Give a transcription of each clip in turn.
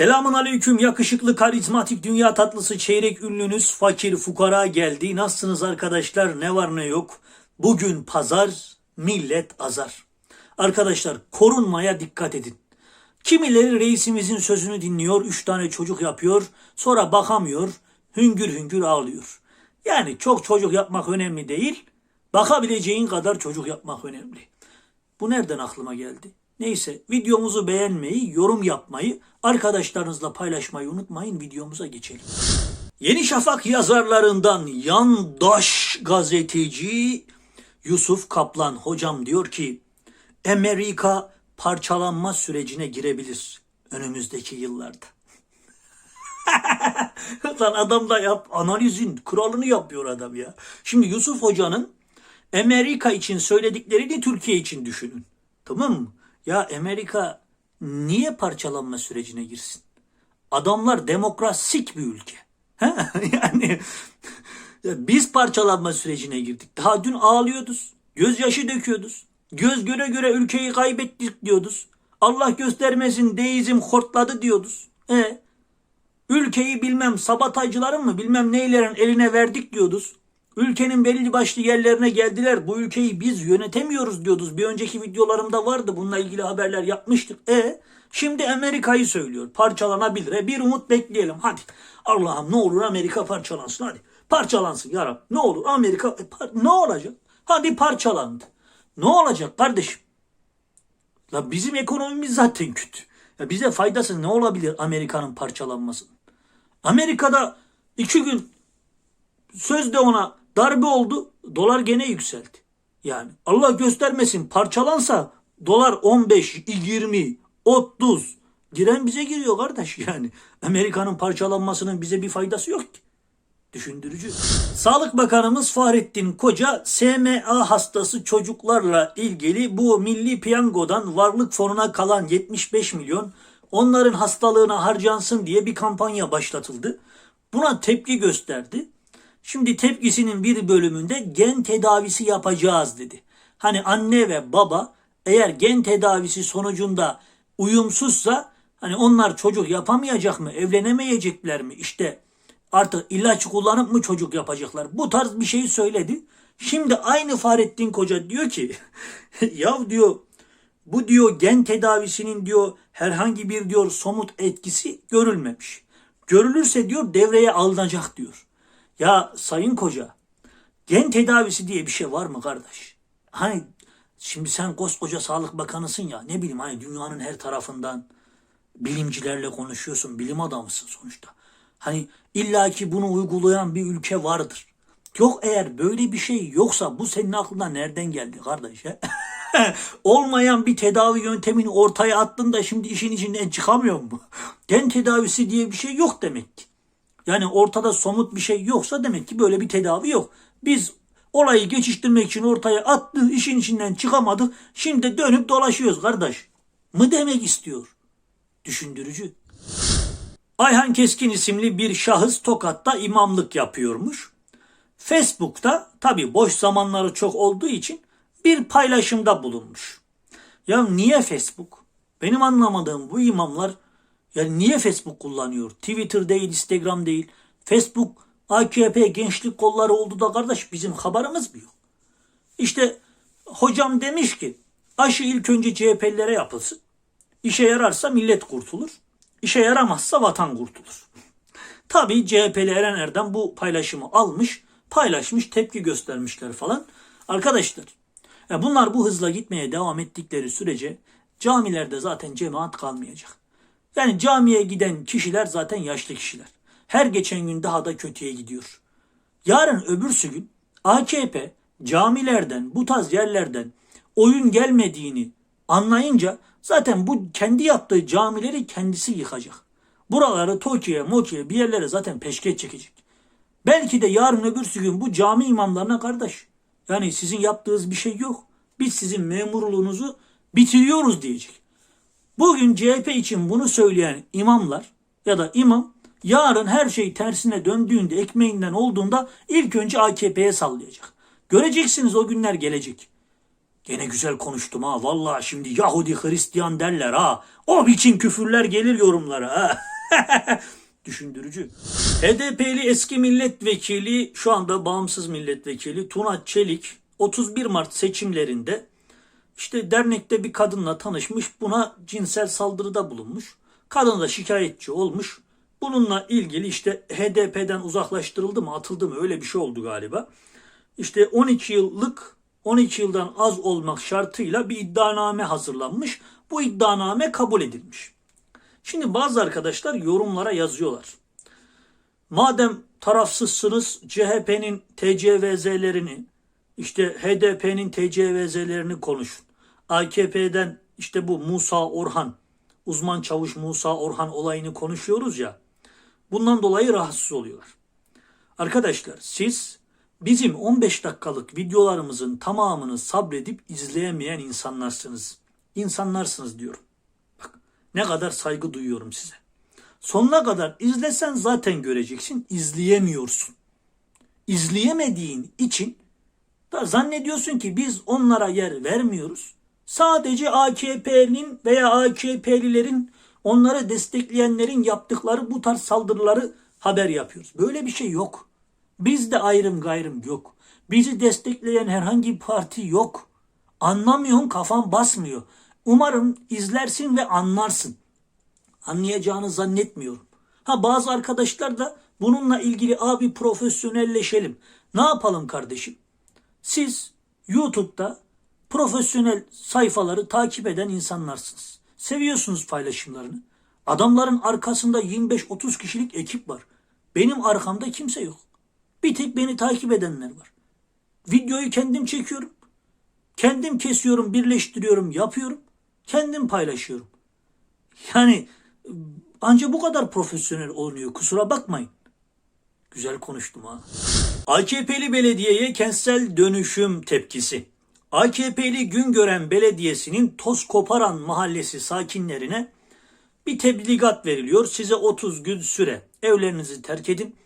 Selamun aleyküm yakışıklı karizmatik dünya tatlısı çeyrek ünlünüz fakir fukara geldi. Nasılsınız arkadaşlar ne var ne yok. Bugün pazar millet azar. Arkadaşlar korunmaya dikkat edin. Kimileri reisimizin sözünü dinliyor, üç tane çocuk yapıyor, sonra bakamıyor, hüngür hüngür ağlıyor. Yani çok çocuk yapmak önemli değil, bakabileceğin kadar çocuk yapmak önemli. Bu nereden aklıma geldi? Neyse videomuzu beğenmeyi, yorum yapmayı, arkadaşlarınızla paylaşmayı unutmayın. Videomuza geçelim. Yeni Şafak yazarlarından yandaş gazeteci Yusuf Kaplan hocam diyor ki Amerika parçalanma sürecine girebilir önümüzdeki yıllarda. Lan adam da yap analizin kuralını yapıyor adam ya. Şimdi Yusuf Hoca'nın Amerika için söylediklerini Türkiye için düşünün. Tamam mı? Ya Amerika niye parçalanma sürecine girsin? Adamlar demokrasik bir ülke. Yani ya biz parçalanma sürecine girdik. Daha dün ağlıyorduz. Gözyaşı döküyorduz. Göz göre göre ülkeyi kaybettik diyorduz. Allah göstermesin deizm hortladı diyorduz. E Ülkeyi bilmem sabotajcıların mı bilmem neylerin eline verdik diyorduz. Ülkenin belli başlı yerlerine geldiler. Bu ülkeyi biz yönetemiyoruz diyorduz. Bir önceki videolarımda vardı. Bununla ilgili haberler yapmıştık. E şimdi Amerika'yı söylüyor. Parçalanabilir. E, bir umut bekleyelim. Hadi. Allah'ım ne olur Amerika parçalansın. Hadi. Parçalansın ya Rab. Ne olur Amerika e, par- ne olacak? Hadi parçalandı. Ne olacak kardeşim? La bizim ekonomimiz zaten kötü. Ya bize faydası ne olabilir Amerika'nın parçalanmasının? Amerika'da iki gün sözde ona darbe oldu. Dolar gene yükseldi. Yani Allah göstermesin parçalansa dolar 15, 20, 30 giren bize giriyor kardeş yani. Amerika'nın parçalanmasının bize bir faydası yok ki. Düşündürücü. Sağlık Bakanımız Fahrettin Koca SMA hastası çocuklarla ilgili bu milli piyangodan varlık fonuna kalan 75 milyon onların hastalığına harcansın diye bir kampanya başlatıldı. Buna tepki gösterdi. Şimdi tepkisinin bir bölümünde gen tedavisi yapacağız dedi. Hani anne ve baba eğer gen tedavisi sonucunda uyumsuzsa hani onlar çocuk yapamayacak mı, evlenemeyecekler mi? İşte artık ilaç kullanıp mı çocuk yapacaklar? Bu tarz bir şey söyledi. Şimdi aynı Fahrettin Koca diyor ki ya diyor bu diyor gen tedavisinin diyor herhangi bir diyor somut etkisi görülmemiş. Görülürse diyor devreye alınacak diyor. Ya sayın koca gen tedavisi diye bir şey var mı kardeş? Hani şimdi sen koskoca sağlık bakanısın ya ne bileyim hani dünyanın her tarafından bilimcilerle konuşuyorsun bilim adamısın sonuçta. Hani illaki bunu uygulayan bir ülke vardır. Yok eğer böyle bir şey yoksa bu senin aklına nereden geldi kardeş? Olmayan bir tedavi yöntemini ortaya attın da şimdi işin içinden çıkamıyor mu? Gen tedavisi diye bir şey yok demek ki. Yani ortada somut bir şey yoksa demek ki böyle bir tedavi yok. Biz olayı geçiştirmek için ortaya attık, işin içinden çıkamadık. Şimdi dönüp dolaşıyoruz kardeş. Mı demek istiyor? Düşündürücü. Ayhan Keskin isimli bir şahıs Tokat'ta imamlık yapıyormuş. Facebook'ta tabi boş zamanları çok olduğu için bir paylaşımda bulunmuş. Ya niye Facebook? Benim anlamadığım bu imamlar yani niye Facebook kullanıyor? Twitter değil, Instagram değil. Facebook AKP gençlik kolları oldu da kardeş bizim haberimiz mi yok? İşte hocam demiş ki aşı ilk önce CHP'lilere yapılsın. İşe yararsa millet kurtulur. İşe yaramazsa vatan kurtulur. Tabii CHP'li Eren Erdem bu paylaşımı almış, paylaşmış, tepki göstermişler falan. Arkadaşlar bunlar bu hızla gitmeye devam ettikleri sürece camilerde zaten cemaat kalmayacak. Yani camiye giden kişiler zaten yaşlı kişiler. Her geçen gün daha da kötüye gidiyor. Yarın öbürsü gün AKP camilerden, bu tarz yerlerden oyun gelmediğini anlayınca zaten bu kendi yaptığı camileri kendisi yıkacak. Buraları Tokyo'ya, Moki'ye bir yerlere zaten peşkeş çekecek. Belki de yarın öbürsü gün bu cami imamlarına kardeş. Yani sizin yaptığınız bir şey yok. Biz sizin memurluğunuzu bitiriyoruz diyecek. Bugün CHP için bunu söyleyen imamlar ya da imam yarın her şey tersine döndüğünde ekmeğinden olduğunda ilk önce AKP'ye sallayacak. Göreceksiniz o günler gelecek. Gene güzel konuştum ha. Vallahi şimdi Yahudi Hristiyan derler ha. O biçim küfürler gelir yorumlara ha. Düşündürücü. HDP'li eski milletvekili şu anda bağımsız milletvekili Tuna Çelik 31 Mart seçimlerinde işte dernekte bir kadınla tanışmış buna cinsel saldırıda bulunmuş. Kadın da şikayetçi olmuş. Bununla ilgili işte HDP'den uzaklaştırıldı mı atıldı mı öyle bir şey oldu galiba. İşte 12 yıllık 12 yıldan az olmak şartıyla bir iddianame hazırlanmış. Bu iddianame kabul edilmiş. Şimdi bazı arkadaşlar yorumlara yazıyorlar. Madem tarafsızsınız CHP'nin TCVZ'lerini işte HDP'nin TCVZ'lerini konuşun. AKP'den işte bu Musa Orhan, uzman çavuş Musa Orhan olayını konuşuyoruz ya. Bundan dolayı rahatsız oluyorlar. Arkadaşlar siz bizim 15 dakikalık videolarımızın tamamını sabredip izleyemeyen insanlarsınız. İnsanlarsınız diyorum. Bak ne kadar saygı duyuyorum size. Sonuna kadar izlesen zaten göreceksin. İzleyemiyorsun. İzleyemediğin için da zannediyorsun ki biz onlara yer vermiyoruz. Sadece AKP'nin veya AKP'lilerin onları destekleyenlerin yaptıkları bu tarz saldırıları haber yapıyoruz. Böyle bir şey yok. Bizde ayrım gayrım yok. Bizi destekleyen herhangi bir parti yok. Anlamıyorsun kafan basmıyor. Umarım izlersin ve anlarsın. Anlayacağını zannetmiyorum. Ha bazı arkadaşlar da bununla ilgili abi profesyonelleşelim. Ne yapalım kardeşim? Siz YouTube'da profesyonel sayfaları takip eden insanlarsınız. Seviyorsunuz paylaşımlarını. Adamların arkasında 25-30 kişilik ekip var. Benim arkamda kimse yok. Bir tek beni takip edenler var. Videoyu kendim çekiyorum. Kendim kesiyorum, birleştiriyorum, yapıyorum. Kendim paylaşıyorum. Yani anca bu kadar profesyonel olunuyor. Kusura bakmayın. Güzel konuştum ha. AKP'li belediyeye kentsel dönüşüm tepkisi. AKP'li Güngören Belediyesi'nin Toz Koparan mahallesi sakinlerine bir tebligat veriliyor. Size 30 gün süre evlerinizi terk edin.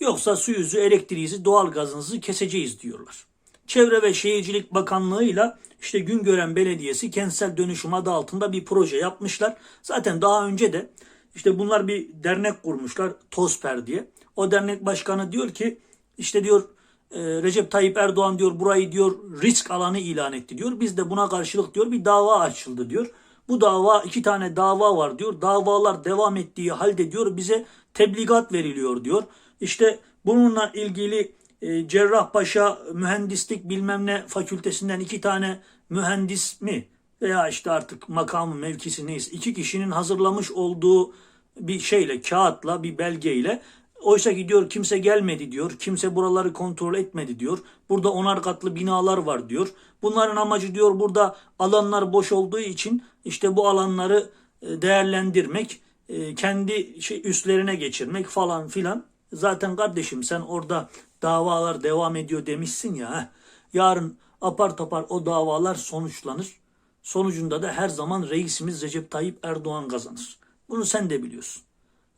Yoksa suyunuzu, elektriğinizi, doğalgazınızı keseceğiz diyorlar. Çevre ve Şehircilik Bakanlığı'yla işte Güngören Belediyesi kentsel dönüşüm adı altında bir proje yapmışlar. Zaten daha önce de işte bunlar bir dernek kurmuşlar TOSPER diye. O dernek başkanı diyor ki işte diyor Recep Tayyip Erdoğan diyor burayı diyor risk alanı ilan etti diyor. Biz de buna karşılık diyor bir dava açıldı diyor. Bu dava iki tane dava var diyor. Davalar devam ettiği halde diyor bize tebligat veriliyor diyor. İşte bununla ilgili e, Cerrahpaşa Mühendislik bilmem ne fakültesinden iki tane mühendis mi veya işte artık makamı mevkisi neyse iki kişinin hazırlamış olduğu bir şeyle kağıtla bir belgeyle oysa ki diyor kimse gelmedi diyor kimse buraları kontrol etmedi diyor. Burada onar katlı binalar var diyor. Bunların amacı diyor burada alanlar boş olduğu için işte bu alanları e, değerlendirmek e, kendi şey üstlerine geçirmek falan filan. Zaten kardeşim sen orada davalar devam ediyor demişsin ya yarın apar topar o davalar sonuçlanır. Sonucunda da her zaman reisimiz Recep Tayyip Erdoğan kazanır. Bunu sen de biliyorsun.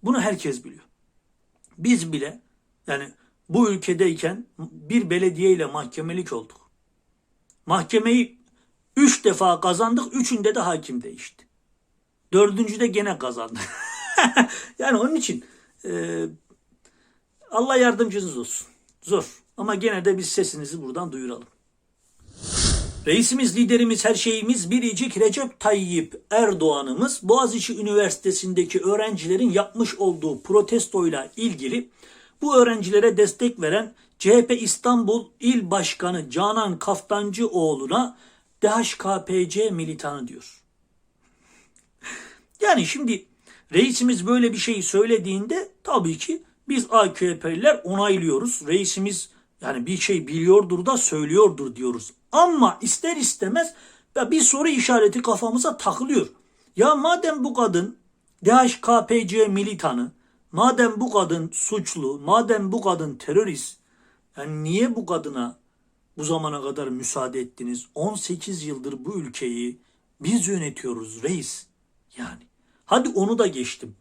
Bunu herkes biliyor biz bile yani bu ülkedeyken bir belediye ile mahkemelik olduk. Mahkemeyi üç defa kazandık. Üçünde de hakim değişti. Dördüncüde gene kazandı. yani onun için e, Allah yardımcınız olsun. Zor. Ama gene de biz sesinizi buradan duyuralım. Reisimiz, liderimiz, her şeyimiz biricik Recep Tayyip Erdoğan'ımız Boğaziçi Üniversitesi'ndeki öğrencilerin yapmış olduğu protestoyla ilgili bu öğrencilere destek veren CHP İstanbul İl Başkanı Canan Kaftancıoğlu'na DHKPC militanı diyor. Yani şimdi reisimiz böyle bir şey söylediğinde tabii ki biz AKP'liler onaylıyoruz. Reisimiz yani bir şey biliyordur da söylüyordur diyoruz. Ama ister istemez bir soru işareti kafamıza takılıyor. Ya madem bu kadın DHKPC militanı, madem bu kadın suçlu, madem bu kadın terörist, yani niye bu kadına bu zamana kadar müsaade ettiniz? 18 yıldır bu ülkeyi biz yönetiyoruz reis. Yani hadi onu da geçtim.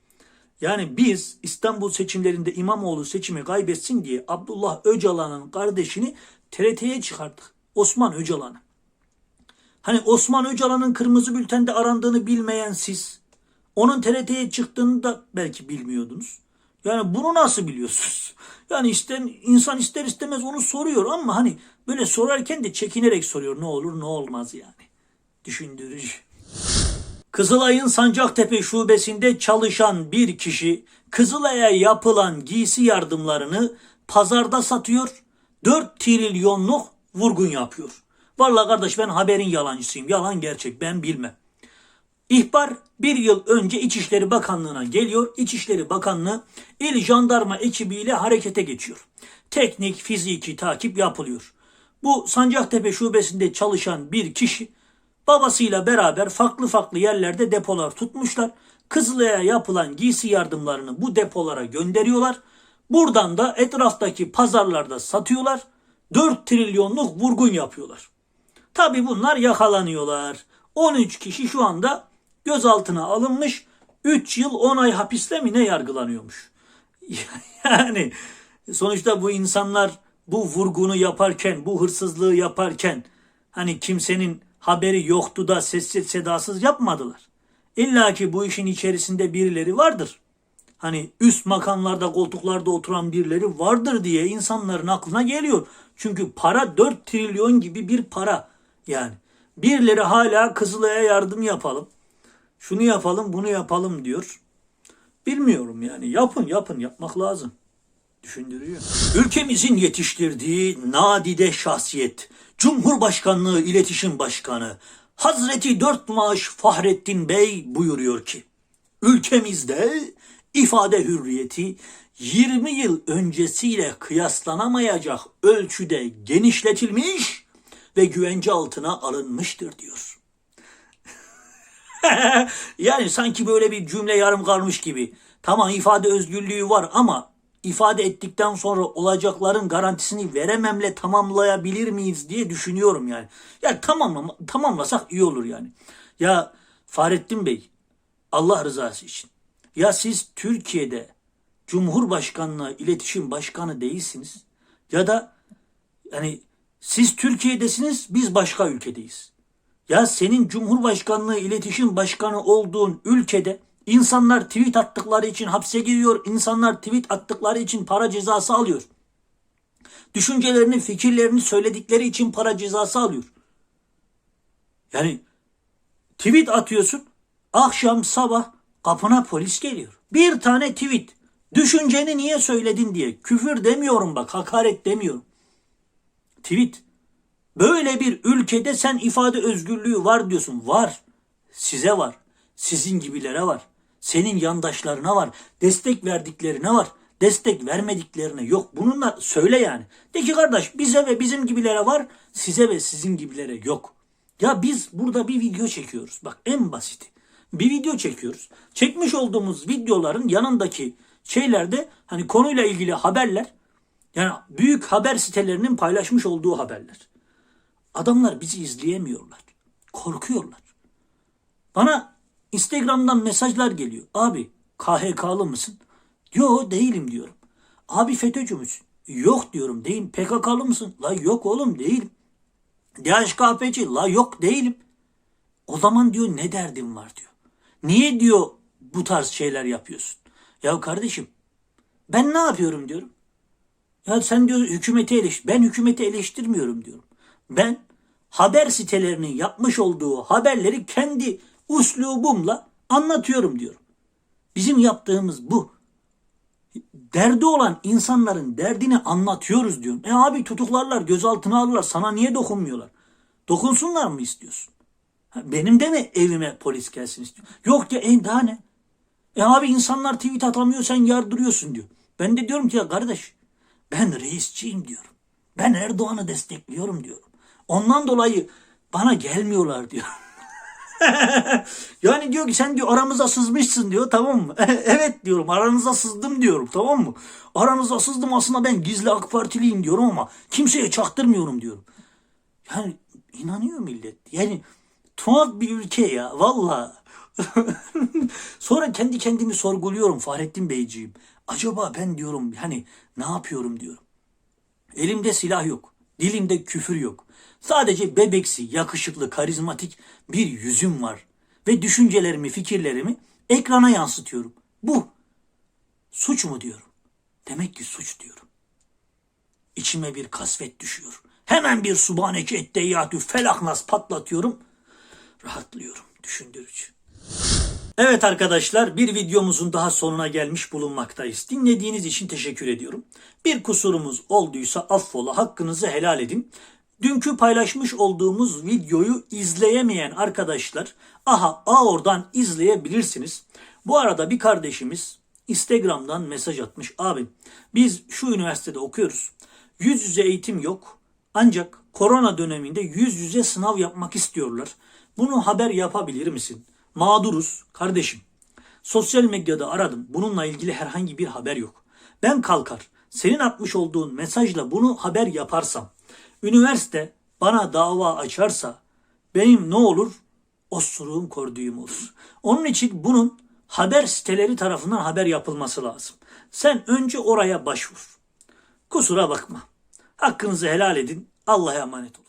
Yani biz İstanbul seçimlerinde İmamoğlu seçimi kaybetsin diye Abdullah Öcalan'ın kardeşini TRT'ye çıkarttık. Osman Öcalan'ı. Hani Osman Öcalan'ın kırmızı bültende arandığını bilmeyen siz, Onun TRT'ye çıktığını da belki bilmiyordunuz. Yani bunu nasıl biliyorsunuz? Yani işte insan ister istemez onu soruyor ama hani böyle sorarken de çekinerek soruyor. Ne olur ne olmaz yani. Düşündürücü. Kızılay'ın Sancaktepe şubesinde çalışan bir kişi Kızılay'a yapılan giysi yardımlarını pazarda satıyor. 4 trilyonluk vurgun yapıyor. Vallahi kardeş ben haberin yalancısıyım. Yalan gerçek ben bilmem. İhbar bir yıl önce İçişleri Bakanlığı'na geliyor. İçişleri Bakanlığı il jandarma ekibiyle harekete geçiyor. Teknik, fiziki takip yapılıyor. Bu Sancaktepe şubesinde çalışan bir kişi babasıyla beraber farklı farklı yerlerde depolar tutmuşlar. Kızılay'a yapılan giysi yardımlarını bu depolara gönderiyorlar. Buradan da etraftaki pazarlarda satıyorlar. 4 trilyonluk vurgun yapıyorlar. Tabi bunlar yakalanıyorlar. 13 kişi şu anda gözaltına alınmış. 3 yıl 10 ay hapisle mi ne yargılanıyormuş. Yani sonuçta bu insanlar bu vurgunu yaparken, bu hırsızlığı yaparken hani kimsenin haberi yoktu da sessiz sedasız yapmadılar. İlla ki bu işin içerisinde birileri vardır. Hani üst makamlarda koltuklarda oturan birileri vardır diye insanların aklına geliyor. Çünkü para 4 trilyon gibi bir para yani. Birileri hala Kızılay'a yardım yapalım. Şunu yapalım bunu yapalım diyor. Bilmiyorum yani yapın yapın yapmak lazım. Düşündürüyor. Ülkemizin yetiştirdiği nadide şahsiyet, Cumhurbaşkanlığı İletişim Başkanı Hazreti Dört Maaş Fahrettin Bey buyuruyor ki, ülkemizde ifade hürriyeti 20 yıl öncesiyle kıyaslanamayacak ölçüde genişletilmiş ve güvence altına alınmıştır diyor. yani sanki böyle bir cümle yarım kalmış gibi. Tamam ifade özgürlüğü var ama ifade ettikten sonra olacakların garantisini verememle tamamlayabilir miyiz diye düşünüyorum yani. Ya tamam tamamlasak iyi olur yani. Ya Fahrettin Bey Allah rızası için. Ya siz Türkiye'de Cumhurbaşkanlığı iletişim başkanı değilsiniz. Ya da yani siz Türkiye'desiniz biz başka ülkedeyiz. Ya senin Cumhurbaşkanlığı iletişim başkanı olduğun ülkede insanlar tweet attıkları için hapse giriyor. insanlar tweet attıkları için para cezası alıyor. Düşüncelerini, fikirlerini söyledikleri için para cezası alıyor. Yani tweet atıyorsun. Akşam sabah kapına polis geliyor. Bir tane tweet. Düşünceni niye söyledin diye. Küfür demiyorum bak, hakaret demiyorum. Tweet. Böyle bir ülkede sen ifade özgürlüğü var diyorsun. Var. Size var. Sizin gibilere var. Senin yandaşlarına var. Destek verdiklerine var. Destek vermediklerine yok. Bununla söyle yani. De ki kardeş bize ve bizim gibilere var. Size ve sizin gibilere yok. Ya biz burada bir video çekiyoruz. Bak en basiti. Bir video çekiyoruz. Çekmiş olduğumuz videoların yanındaki şeylerde hani konuyla ilgili haberler yani büyük haber sitelerinin paylaşmış olduğu haberler. Adamlar bizi izleyemiyorlar. Korkuyorlar. Bana Instagram'dan mesajlar geliyor. Abi KHK'lı mısın? Yo değilim diyorum. Abi FETÖ'cü müsün? Yok diyorum değilim. PKK'lı mısın? La yok oğlum değilim. DHKP'ci? La yok değilim. O zaman diyor ne derdin var diyor. Niye diyor bu tarz şeyler yapıyorsun? Ya kardeşim ben ne yapıyorum diyorum. Ya sen diyor hükümeti eleştir. Ben hükümeti eleştirmiyorum diyorum. Ben haber sitelerinin yapmış olduğu haberleri kendi uslubumla anlatıyorum diyorum. Bizim yaptığımız bu. Derdi olan insanların derdini anlatıyoruz diyorum. E abi tutuklarlar, gözaltına alırlar. Sana niye dokunmuyorlar? Dokunsunlar mı istiyorsun? Benim de mi evime polis gelsin istiyor? Yok ya e daha ne? E abi insanlar tweet atamıyor sen yardırıyorsun diyor. Ben de diyorum ki ya kardeş ben reisçiyim diyorum. Ben Erdoğan'ı destekliyorum diyorum. Ondan dolayı bana gelmiyorlar diyor. yani diyor ki sen diyor aramıza sızmışsın diyor tamam mı? evet diyorum aranıza sızdım diyorum tamam mı? Aranıza sızdım aslında ben gizli AK Partiliyim diyorum ama kimseye çaktırmıyorum diyorum. Yani inanıyor millet. Yani tuhaf bir ülke ya valla. Sonra kendi kendimi sorguluyorum Fahrettin Beyciğim. Acaba ben diyorum hani ne yapıyorum diyorum. Elimde silah yok. Dilimde küfür yok. Sadece bebeksi, yakışıklı, karizmatik bir yüzüm var. Ve düşüncelerimi, fikirlerimi Ekrana yansıtıyorum. Bu suç mu diyorum. Demek ki suç diyorum. İçime bir kasvet düşüyor. Hemen bir subhaneke etteyyatü felaknas patlatıyorum. Rahatlıyorum. Düşündürücü. Evet arkadaşlar bir videomuzun daha sonuna gelmiş bulunmaktayız. Dinlediğiniz için teşekkür ediyorum. Bir kusurumuz olduysa affola hakkınızı helal edin. Dünkü paylaşmış olduğumuz videoyu izleyemeyen arkadaşlar aha a oradan izleyebilirsiniz. Bu arada bir kardeşimiz Instagram'dan mesaj atmış. Abi biz şu üniversitede okuyoruz. Yüz yüze eğitim yok. Ancak korona döneminde yüz yüze sınav yapmak istiyorlar. Bunu haber yapabilir misin? Mağduruz kardeşim. Sosyal medyada aradım. Bununla ilgili herhangi bir haber yok. Ben kalkar senin atmış olduğun mesajla bunu haber yaparsam, üniversite bana dava açarsa benim ne olur? Osuruğum kordüğüm olur. Onun için bunun haber siteleri tarafından haber yapılması lazım. Sen önce oraya başvur. Kusura bakma. Hakkınızı helal edin. Allah'a emanet olun.